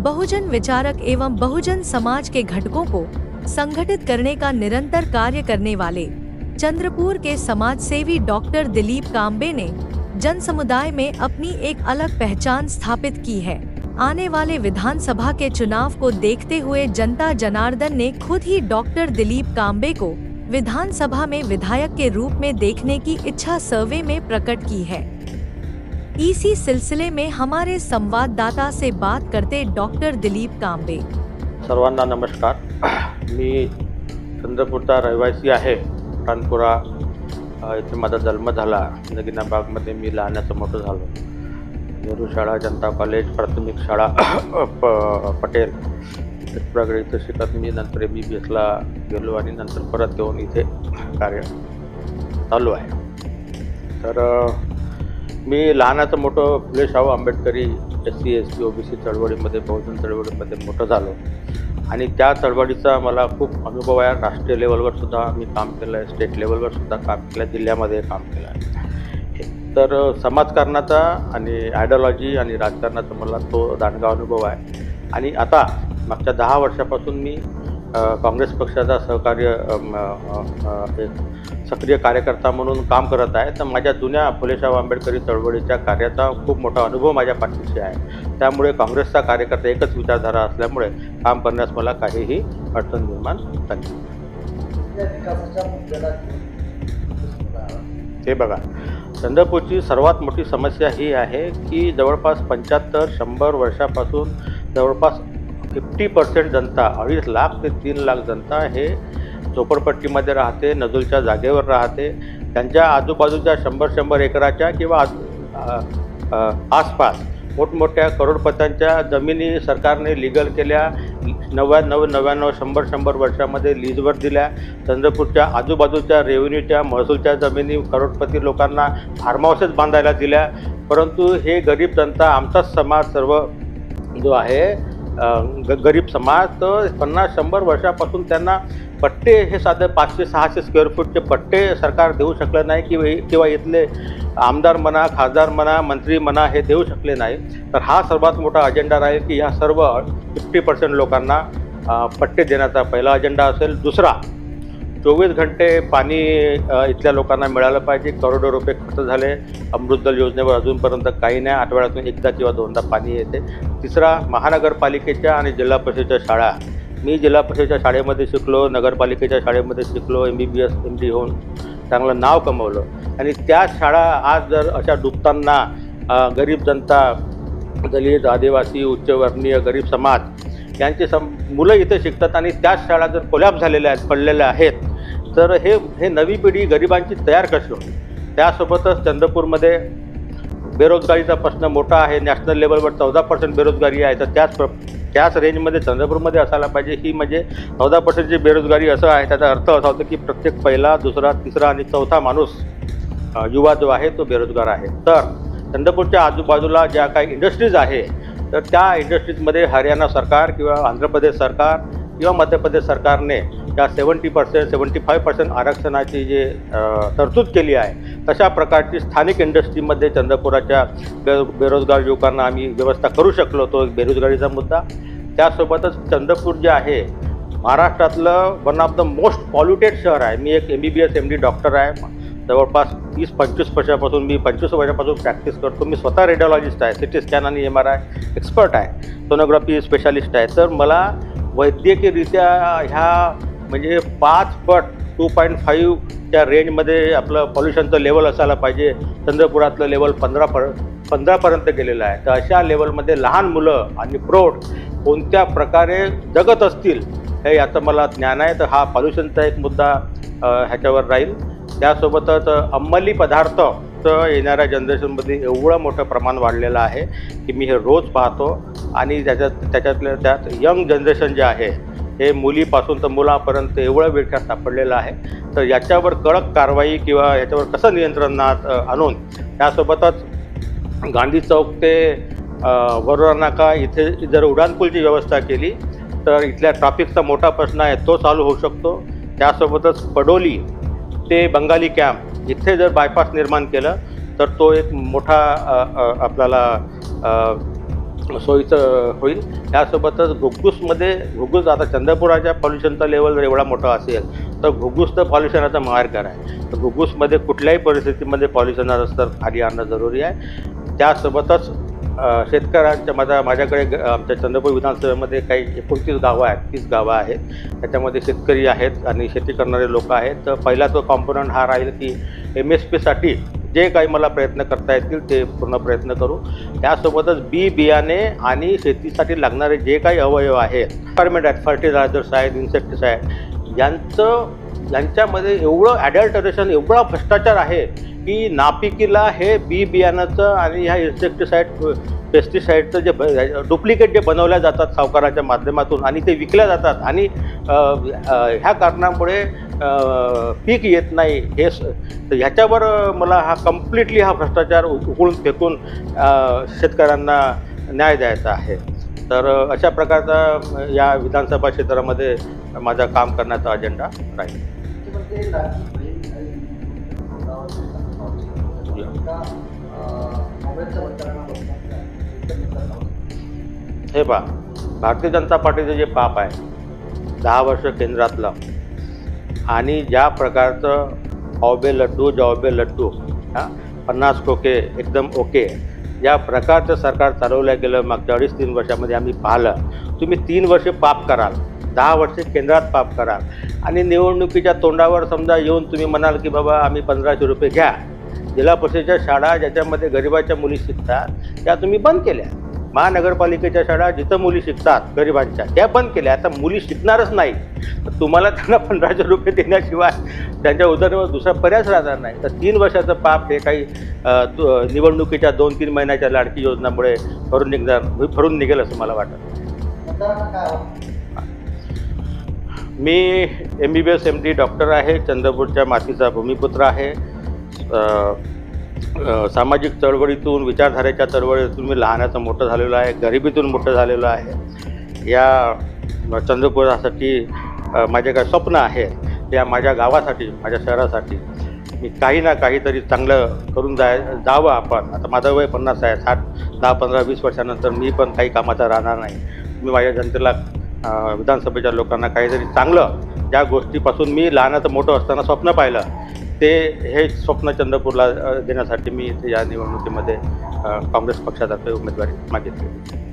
बहुजन विचारक एवं बहुजन समाज के घटकों को संगठित करने का निरंतर कार्य करने वाले चंद्रपुर के समाज सेवी डॉक्टर दिलीप काम्बे ने जन समुदाय में अपनी एक अलग पहचान स्थापित की है। आने वाले विधानसभा के चुनाव को देखते हुए जनता जनार्दन ने खुद ही डॉक्टर दिलीप काम्बे को विधानसभा में विधायक के रूप में देखने की इच्छा सर्वे में प्रकट की है। इसी सिलसिले में हमारे संवाददाता से बात करते डॉक्टर दिलीप काम्बे सर्वांना नमस्कार। मी चंद्रपूरचा रहिवासी आहे कानपुरा इथे माझा जन्म झाला. नगिना बागमध्ये मी लहानाचं मोठं झालो. नेहरू शाळा जनता कॉलेज प्राथमिक शाळा प पटेल. प्रगड इथं शिकत मी नंतर एम बी बी एसला गेलो आणि नंतर परत येऊन इथे कार्य चालू आहे. तर मी लहानाचं मोठं फुले शाहू आंबेडकरी S C S C O B C चळवळीमध्ये बहुजन चळवळीमध्ये मोठं झालो. आणि त्या चळवळीचा मला खूप अनुभव आहे. राष्ट्रीय लेवलवर सुद्धा मी काम केलं आहे. स्टेट लेवलवर सुद्धा काम केलं आहे. जिल्ह्यामध्ये काम केलं आहे. तर समाजकारणाचा आणि आयडियॉलॉजी आणि राजकारणाचा मला तो दांडगा अनुभव आहे. आणि आता मागच्या दहा वर्षापासून मी काँग्रेस पक्षाचा सहकार्य सक्रिय कार्यकर्ता म्हणून काम करत आहे तर माझ्या जुन्या फुलेशाह आंबेडकरी चळवळीच्या कार्याचा खूप मोठा अनुभव माझ्या पाठीशी आहे. त्यामुळे काँग्रेसचा कार्यकर्ता एकच विचारधारा असल्यामुळे काम करण्यास मला काहीही अडचण निर्माण झाली हे बघा चंद्रपूरची सर्वात मोठी समस्या ही आहे की जवळपास पंच्याहत्तर शंभर वर्षापासून जवळपास फिफ्टी पर्सेंट जनता अडीच लाख ते तीन लाख जनता हे झोपडपट्टीमध्ये राहते नजूलच्या जागेवर राहते. त्यांच्या आजूबाजूच्या शंभर शंभर एकराच्या किंवा आज- आसपास मोठमोठ्या करोडपत्यांच्या जमिनी सरकारने लिगल केल्या. नव्याण्णव नव्याण्णव शंभर शंभर वर्षामध्ये लीजवर दिल्या. चंद्रपूरच्या आजूबाजूच्या रेव्हेन्यूच्या महसूलच्या जमिनी करोडपती लोकांना फार्म हाऊसेस बांधायला दिल्या. परंतु हे गरीब जनता आमचाच समाज सर्व जो आहे ग गरीब समाज तर पन्नास शंभर वर्षापासून त्यांना पट्टे हे साधे पाचशे सहाशे स्क्वेअर फूटचे पट्टे सरकार देऊ शकलं नाही किंवा किंवा इथले आमदार म्हणा खासदार म्हणा मंत्री म्हणा हे देऊ शकले नाही. तर हा सर्वात मोठा अजेंडा राहील की ह्या सर्व फिफ्टी पर्सेंट लोकांना पट्टे देण्याचा पहिला अजेंडा असेल. दुसरा चोवीस घंटे पाणी इथल्या लोकांना मिळालं पाहिजे. करोडो रुपये खर्च झाले. अमृतदल योजनेवर अजूनपर्यंत काही नाही. आठवड्यातून एकदा किंवा दोनदा पाणी येते. तिसरा महानगरपालिकेच्या आणि जिल्हा परिषदेच्या शाळा मी जिल्हा परिषदेच्या शाळेमध्ये शिकलो नगरपालिकेच्या शाळेमध्ये शिकलो M B B S M D होऊन चांगलं नाव कमवलं. आणि त्या शाळा आज जर अशा डुबताना गरीब जनता दलित आदिवासी उच्चवर्णीय गरीब समाज यांचे सम मुलं इथे शिकतात आणि त्याच शाळा जर कोलॅप झालेल्या आहेत पडलेल्या आहेत तर हे हे नवी पिढी गरिबांची तयार कशी होईल? त्यासोबतच चंद्रपूरमध्ये बेरोजगारीचा प्रश्न मोठा आहे नॅशनल लेवलवर चौदा पर्सेंट बेरोजगारी आहे तर त्याच प्र त्याच रेंजमध्ये चंद्रपूरमध्ये असायला पाहिजे. ही म्हणजे चौदा पर्सेंटची बेरोजगारी असं आहे. त्याचा अर्थ असा होतो की प्रत्येक पहिला दुसरा तिसरा आणि चौथा माणूस युवा जो आहे तो बेरोजगार आहे. तर चंद्रपूरच्या आजूबाजूला ज्या काही इंडस्ट्रीज आहे तर त्या इंडस्ट्रीजमध्ये हरियाणा सरकार किंवा आंध्र प्रदेश सरकार किंवा मध्य प्रदेश सरकारने त्या seventy percent seventy five percent आरक्षणाची जे तरतूद केली आहे तशा प्रकारची स्थानिक इंडस्ट्रीमध्ये चंद्रपुराच्या बे बेरोजगार युवकांना आम्ही व्यवस्था करू शकलो तो एक बेरोजगारीचा मुद्दा. त्यासोबतच चंद्रपूर जे आहे महाराष्ट्रातलं one of the most polluted शहर आहे. मी एक M B B S M D doctor आहे. जवळपास वीस पंचवीस वर्षापासून मी पंचवीस वर्षापासून प्रॅक्टिस करतो. मी स्वतः रेडिओलॉजिस्ट आहे सी टी स्कॅन आणि एम आर आय एक्सपर्ट आहे. सोनोग्राफी स्पेशालिस्ट आहे. तर मला वैद्यकीयरित्या ह्या म्हणजे पाच पट टू पॉईंट फाईव्हच्या रेंजमध्ये आपलं पॉल्युशनचं लेवल असायला पाहिजे. चंद्रपुरातलं लेवल पंधरा पर पंधरापर्यंत गेलेलं आहे. तर अशा लेवलमध्ये लहान मुलं आणि प्रौढ कोणत्या प्रकारे जगत असतील हे याचं मला ज्ञान आहे. तर हा पॉल्युशनचा एक मुद्दा ह्याच्यावर राहील. त्यासोबतच अंमली पदार्थ तर येणाऱ्या जनरेशनमध्ये एवढं मोठं प्रमाण वाढलेलं आहे की मी हे रोज पाहतो. आणि त्याच्यात त्याच्यातल्या त्यात यंग जनरेशन जे आहे हे मुलीपासून तर मुलापर्यंत एवढं वेळ सापडलेलं आहे. तर याच्यावर कडक कारवाई किंवा याच्यावर कसं नियंत्रणात आणून त्यासोबतच गांधी चौक ते वरोरा नाका इथे जर उड्डाणपूलची व्यवस्था केली तर इथल्या ट्रॅफिकचा मोठा प्रश्न आहे तो चालू होऊ शकतो. त्यासोबतच पडोली ते बंगाली कॅम्प इथे जर बायपास निर्माण केलं तर तो एक मोठा आपल्याला सोयीचं होईल. त्यासोबतच घुग्गुसमध्ये घुग्गुस आता चंद्रपुराच्या पॉल्युशनचा लेवल जर एवढा मोठा असेल तर घुग्गुस तर पॉल्युशनाचा माहेरघर आहे तर घुग्गुसमध्ये कुठल्याही परिस्थितीमध्ये पॉल्युशनचं स्तर खाली आणणं जरुरी आहे. त्यासोबतच शेतकऱ्यांच्या माझ्या माझ्याकडे ग- आमच्या चंद्रपूर विधानसभेमध्ये काही एकोणतीस गावं आहेत. तीस गावं आहेत. त्याच्यामध्ये शेतकरी आहेत आणि शेती करणारे लोक आहेत. तर पहिला तो कॉम्पोनंट हा राहील की एम एस पीसाठी जे काही मला प्रयत्न करता येतील ते पूर्ण प्रयत्न करू. त्यासोबतच बी बियाणे आणि शेतीसाठी लागणारे जे काही अवयव आहेत डिपार्टमेंट आहेत फर्टिलायझर्स आहेत इन्सेक्टिसाईड यांचं यांच्यामध्ये एवढं ॲडल्टरेशन एवढा भ्रष्टाचार आहे की नापिकीला हे बी बियाणाचं आणि ह्या इन्सेक्टिसाईड पेस्टिसाईडचं जे डुप्लिकेट जे बनवल्या जातात सावकाराच्या माध्यमातून आणि ते विकल्या जातात आणि ह्या कारणामुळे पीक येत नाही हे स- तर ह्याच्यावर मला हा कम्प्लिटली हा भ्रष्टाचार उकळून फेकून शेतकऱ्यांना न्याय द्यायचा आहे. तर अशा प्रकारचा या विधानसभा क्षेत्रामध्ये माझा काम करण्याचा अजेंडा राहील. हे पहा भारतीय जनता पार्टीचं जे पाप आहे दहा वर्ष केंद्रातलं आणि ज्या प्रकारचं औबे लड्डू जॉबे लड्डू हां पन्नास टोके एकदम ओके या प्रकारचं सरकार चालवलं गेलं मागच्या अडीच तीन वर्षामध्ये आम्ही पाहिलं तुम्ही तीन वर्षे पाप कराल दहा वर्षे केंद्रात पाप कराल. आणि निवडणुकीच्या तोंडावर समजा येऊन तुम्ही म्हणाल की बाबा आम्ही पंधराशे रुपये घ्या. जिल्हा परिषदेच्या शाळा ज्याच्यामध्ये गरिबाच्या मुली शिकतात त्या तुम्ही बंद केल्या. महानगरपालिकेच्या शाळा जिथं मुली शिकतात गरिबांच्या त्या बंद केल्या. आता मुली शिकणारच नाही. तर तुम्हाला त्यांना पंधराशे रुपये देण्याशिवाय त्यांच्या उदरनिर्वाह दुसरा पर्यायच राहणार नाही. तर तीन वर्षाचं पाप हे काही निवडणुकीच्या दोन तीन महिन्याच्या लाडकी योजनामुळे भरून निघणार भरून निघेल असं मला वाटतं. मी M B B S M D doctor आहे चंद्रपूरच्या मातीचा भूमिपुत्र आहे. सामाजिक चळवळीतून विचारधारेच्या चळवळीतून मी लहानाचं मोठं झालेलो आहे गरिबीतून मोठं झालेलो आहे. या चंद्रपुरासाठी माझे काय स्वप्न आहे या माझ्या गावासाठी माझ्या शहरासाठी मी काही ना काहीतरी चांगलं करून जाय जावं आपण. आता माझं वय पन्नास आहे साठ दहा पंधरा वीस वर्षानंतर मी पण काही कामाचा राहणार नाही. मी माझ्या जनतेला विधानसभेच्या लोकांना काहीतरी चांगलं ज्या गोष्टीपासून मी लहानाचं मोठं असताना स्वप्न पाहिलं. ते हे स्वप्न चंद्रपूरला देण्यासाठी मी इथे या निवडणुकीमध्ये काँग्रेस पक्षातर्फे उमेदवारी मागितली.